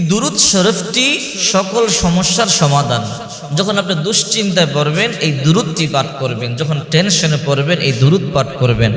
দুরুদ শরীফটি সকল সমস্যার সমাধান। যখন আপনি দুশ্চিন্তায় পড়বেন, এই দুরুদটি পাঠ করবেন। যখন টেনশনে পড়বেন, এই দুরুদ পাঠ করবেন।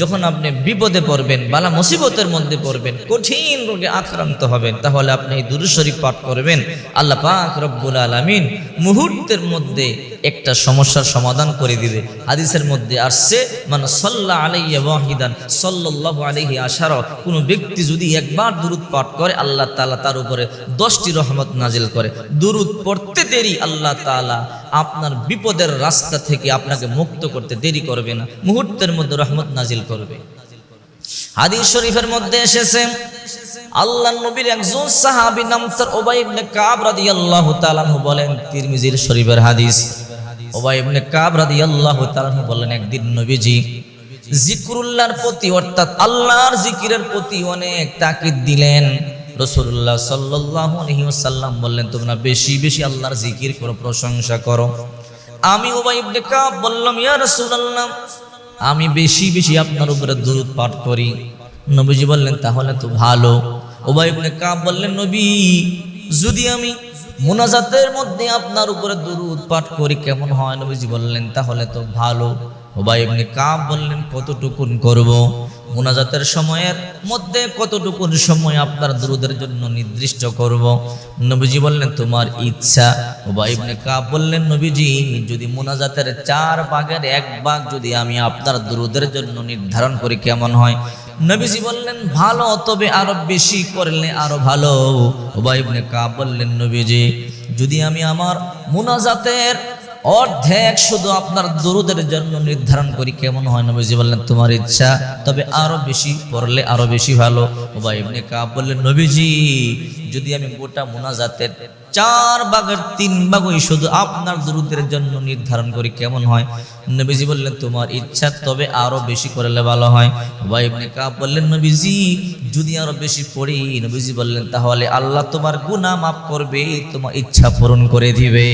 যখন আপনি বিপদে পড়বেন, বালা মুসিবতের মধ্যে পড়বেন, কঠিন রোগে আক্রান্ত হবেন, তাহলে আপনি এই দুরুদ শরীফ পাঠ করবেন। আল্লাহ পাক রব্বুল আলামিন মুহূর্তের মধ্যে একটা সমস্যার সমাধান করে দিবে। হাদিসের মধ্যে আসছে মানে সাল্লাহ আলাইয়া ওয়াহিদান, সাল্লাল্লাহু আলাইহি আশারা কোনো ব্যক্তি যদি একবার দুরুদ পাঠ করে, আল্লাহ তালা তার উপরে দশটি রহমত নাজিল করে। দুরুদ পড়তে দেরি, আল্লাহ তাআলা আপনার বিপদের রাস্তা থেকে আপনাকে মুক্ত করতে দেরি করবে না। মুহূর্তের মধ্যে রহমত নাজিল করবে। হাদিস শরীফের মধ্যে এসেছে আল্লাহ নবীর একজন সাহাবী নাম তার ওবাই ইবনে কাব রাদিয়াল্লাহু তাআলা বলেন, তিরমিজির শরীফের হাদিস। ওবাই ইবনে কাব রাদিয়াল্লাহু তাআলা বলেন, একদিন নবীজি জিকরুল্লাহর প্রতি অর্থাৎ আল্লাহর জিকিরের প্রতি অনেক তাকিদ দিলেন। রসুল্লাহ ওয়াসাল্লাম বললেন, তোমরা বেশি বেশি আল্লাহর জিকির করো, প্রশংসা করো। আমি ওবাই ইবনে কাব বললাম, ইয়া রাসূলুল্লাহ, আমি বেশি বেশি আপনার উপরে দূরত পাঠ করি। নবীজি বললেন, তাহলে তো ভালো। ওবাই ইবনে কাব বললেন, নবী, যদি আমি মুনাজাতের মধ্যে আপনার উপরে দুরুদ পাঠ করি, কেমন হয়? নবীজি বললেন, তাহলে তো ভালো। ওবাই ইবনে কাব বললেন, কতটুকুন করব? মুনাজাতের সময়ের মধ্যে কতটুকুন সময় আপনার দুরুদের জন্য নির্দিষ্ট করব? নবীজি বললেন, তোমার ইচ্ছা। ওবাই ইবনে কাব বললেন, নবীজি, যদি মোনাজাতের চার ভাগের এক ভাগ যদি আমি আপনার দুরুদের জন্য নির্ধারণ করি, কেমন হয়? নবীজি বললেন, ভালো, তবে আরও বেশি করলে আরও ভালো। ওবাই ইবনে কাব বললেন, নবীজি, যদি আমি আমার মুনাজাতের অর্ধেক শুধু আপনার দরুদের জন্য নির্ধারণ করি, কেমন হয় নবীজি বললেন? তোমার ইচ্ছা, তবে আরও বেশি পড়লে আরও বেশি ভালো। ইবনে কাব বললেন, নবীজি, যদি আমি গোটা মুনাজাতের চার ভাগের তিন ভাগই শুধু আপনার দরুদের জন্য নির্ধারণ করি, কেমন হয়? নবীজি বললেন, তোমার ইচ্ছা, তবে আরও বেশি করলে ভালো হয়। ওবাই ইবনে কাব বললেন, নবীজি, যদি আরও বেশি পড়ি, নবীজি বললেন, তাহলে আল্লাহ তোমার গুনাহ মাফ করবে, তোমার ইচ্ছা পূরণ করে দিবে।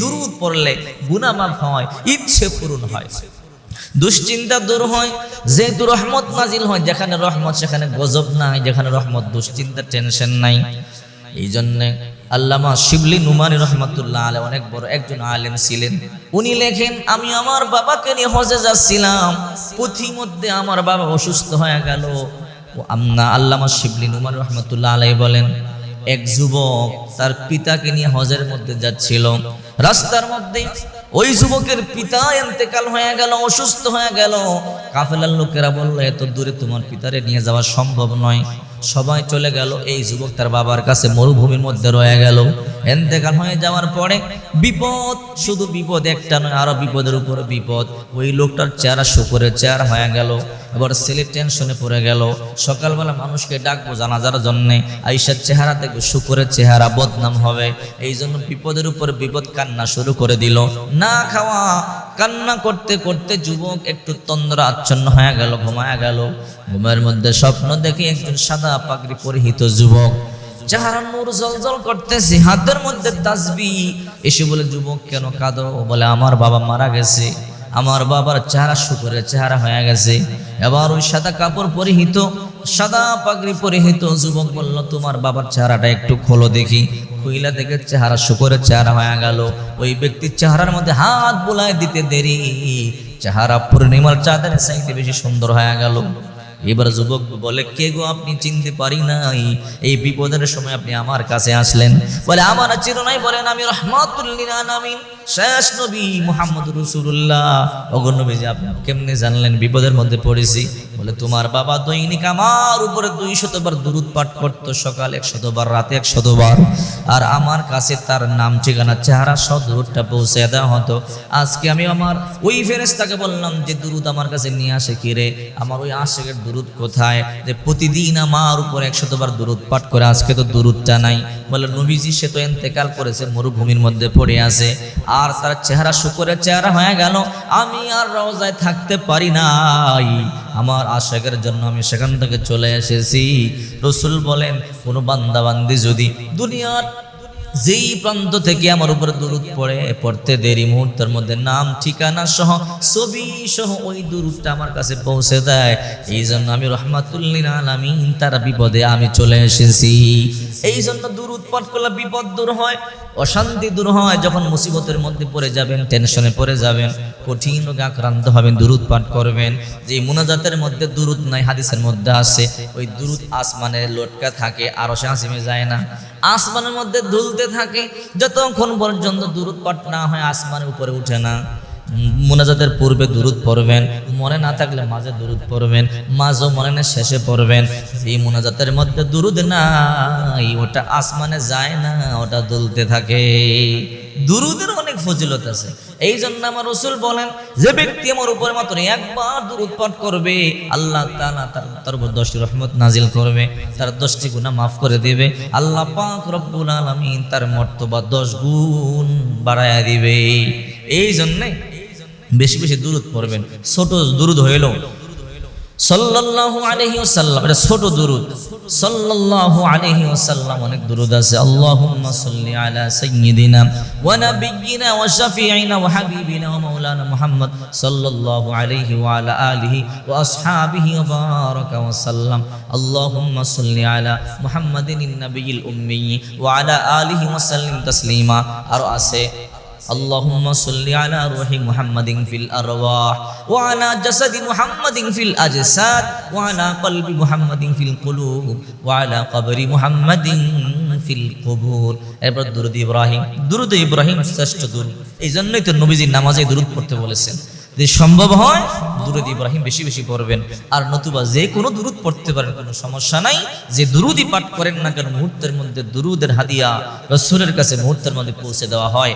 দুরুদ পড়লে গুনাহ মাফ হয়, ইচ্ছে পূরণ হয়। দুশ্চিন্তা দূর হয়, যেহেতু রহমত নাজিল হয়, যেখানে রহমত সেখানে গজব নাই, যেখানে রহমত দুশ্চিন্তা টেনশন নাই। এই জন্যে আল্লামা শিবলি নুমানি রহমতুল্লাহ আলে অনেক বড় একজন আলেম ছিলেন। উনি লেখেন, আমি আমার বাবাকে নিয়ে হজে যাচ্ছিলাম মধ্যে আমার বাবা অসুস্থ হয়ে গেল। আমনা আল্লামা শিবলি নুমান রহমতুল্লাহ আলাই বলেন এক যুবক তার পিতাকে নিয়ে হজের মধ্যে যাচ্ছিল। রাস্তার মধ্যে ওই যুবকের পিতা এতেকাল হয়ে গেল, অসুস্থ হয়ে গেল। কাফেলার লোকেরা বলল, এত দূরে তোমার পিতারে নিয়ে যাওয়া সম্ভব নয়। সবাই চলে গেল, এই যুবক তার বাবার কাছে মরুভূমির মধ্যে রয়ে গেল। এন্তেকাল হয়ে যাওয়ার পরে বিপদ, শুধু বিপদ একটা নয়, আরও বিপদের উপরে বিপদ। ওই লোকটার চেহারা শুকুরের চেহারা হয়ে গেল, এবার ছেলে টেনশনে পড়ে গেল। সকালবেলা মানুষকে ডাকবো জানাজার জন্যে আইসার চেহারা দেখব শুকুরের চেহারা, বদনাম হবে। এই জন্য বিপদের উপর বিপদ কান্না শুরু করে দিল। না খাওয়া কান্না করতে করতে যুবক একটু তন্দ্রা আচ্ছন্ন হয়ে গেল, ঘুমায়া গেল। ঘুমের মধ্যে স্বপ্ন দেখে একজন সাদা পাগড়ি পরিহিত যুবক, চেহারা নূর জলজল করতেছে, হাতের মধ্যে তাসবি। এসে বলে, যুবক, কেন কাঁদো? বলে, আমার বাবা মারা গেছে। আমার বাবার চেহারা শুকুরের চেহারা হয়ে গেছে। এবার ওই সাদা কাপড় পরিহিত সাদা পাগড়ি পরিহিত যুবক বলল, তোমার বাবার চেহারাটা একটু খোলো দেখি। খুইলা দেখে চেহারা শুকরের চেহারা হয়ে গেল। ওই ব্যক্তির চেহারার মধ্যে হাত বুলায় দিতে দেরি। চেহারা পূর্ণিমার চাঁদের চাইতে বেশি সুন্দর হয়ে গেল। এবার যুবক বলে, কে গো আপনি চিনতে পারি নাই? এই বিপদের সময় আপনি আমার কাছে আসলেন। বলে, আমার চিরনাই বলেন, আমি রহমাতুল্লিল আলামিন। শেষ নবী মুহাম্মদ রাসূলুল্লাহ। ওগো নবীজি, আপনি কেমনে জানলেন? বিপদের মধ্যে পড়েছি। বলে, তোমার বাবা দৈনিক আমার উপরে দুই শতবার দুরুদ পাঠ করতো, সকাল এক শতবার, রাতে এক শতবার। আর আমার কাছে তার নাম, ঠিকানা, চেহারা সব দুরুদটা পৌঁছে দেওয়া হতো। আজকে আমি আমার ওই ফেরেশতাকে বললাম যে, দুরুদ আমার কাছে নিয়ে আসে কিরে আমার ওই আশেকের দুরুদ কোথায়? যে প্রতিদিন আমার উপর একশতবার দুরুদ পাঠ করে, আজকে তো দুরুদটা নাই। বলে, নবীজি, সে তো এন্তেকাল করেছে, মরুভূমির মধ্যে পড়ে আছে। আর তার চেহারা শুকরের চেহারা হয়ে গেল। আমি আর রওজায় থাকতে পারি নাই। আমার আশেকের জন্য আমি সেখান থেকে চলে এসেছি। রসুল বলেন, কোনো বান্দাবান্দি যদি দুনিয়ার যেই প্রান্ত থেকে আমার উপরে দূরত পড়ে, পড়তে দেরি মুহূর্তের মধ্যে নাম, ঠিকানা সহ, ছবি সহ ওই দূরটা আমার কাছে পৌঁছে দেয়। এই জন্য আমি রহমাতুল্লিন আলামিন তার বিপদে আমি চলে এসেছি। এই জন্য দূরত পাঠ করলে বিপদ দূর হয়, অশান্তি দূর হয়, যখন মুসিবতের মধ্যে পড়ে যাবেন টেনশনে পড়ে যাবেন, কঠিন রোগে আক্রান্ত হবেন, দুরুদ পাঠ করবেন। যে মুনাজাতের মধ্যে দুরুদ নাই, হাদিসের মধ্যে আছে, ওই দুরুদ আসমানে লটকা থাকে আরও সে আসিমে যায় না। আসমানের মধ্যে দুলতে থাকে, যতক্ষণ পর্যন্ত দুরুদ না হয়, আসমানের উপরে উঠে না। মুনাজাতের পূর্বে দুরুদ পড়বেন, মনে না থাকলে মাঝে দুরুদ পড়বেন মাঝও মনে না শেষে পড়বেন। এই মোনাজাতের মধ্যে দুরুদ নাই, ওটা আসমানে যায় না, ওটা দুলতে থাকে। দুরুদের অনেক ফজিলত আছে। এই জন্য আমার রসুল বলেন, যে ব্যক্তি আমার উপরে মাত্র একবার দুরুদ পাঠ করবে, আল্লাহ তাআলা তার তার উপর দশটি রহমত নাজিল করবে, তার দশটি গুনাহ মাফ করে দেবে, আল্লাহ পাক রব্বুল আলামিন তার মর্তবা দশ গুণ বাড়ায়া দিবে। এই জন্যে বেশি বেশি দুরুদ পড়বেন। ছোট দুরুদ হইল। সাল্লাল্লাহু আলাইহি ওয়াসাল্লাম, এটা ছোট দুরুদ সাল্লাল্লাহু আলাইহি ওয়াসাল্লাম অনেক দুরুদ আছে। আল্লাহুম্মা সাল্লি আলা সাইয়্যিদিনা ওয়া নাবিয়্যিনা ওয়া শাফিঈনা ওয়া হাবিবিনা ওয়া মাওলানা মুহাম্মদ সাল্লাল্লাহু আলাইহি ওয়া আলা আলিহি ওয়া আসহাবিহি ওয়া বারাকা ওয়া সাল্লাম। আল্লাহুম্মা সাল্লি আলা মুহাম্মাদিন নাবিয়্যিল উম্মি ওয়া আলা আলিহি ওয়া সাল্লিম তাসলিমা। আর আছে اللهم صل على روح محمد في الأرواح وعلى جسد محمد في الأجساد وعلى قلب محمد في القلوب وعلى قبر محمد في القبور এরপর দুরুদ ইব্রাহিম দুরুদ ইব্রাহিম শ্রেষ্ঠ দুরুদ এই জন্যই তো নবীজি নামাজে দুরুদ পড়তে বলেছেন যদি সম্ভব হয় দুরুদ ইব্রাহিম বেশি বেশি পড়বেন আর নতুবা যে কোনো দুরুদ পড়তে পারেন কোনো সমস্যা নাই যে দুরুদই পাঠ করেন না কেন মুহূর্তের মধ্যে দুরুদের হাদিয়া রসুলের কাছে মুহূর্তের মধ্যে পৌঁছে দেওয়া হয়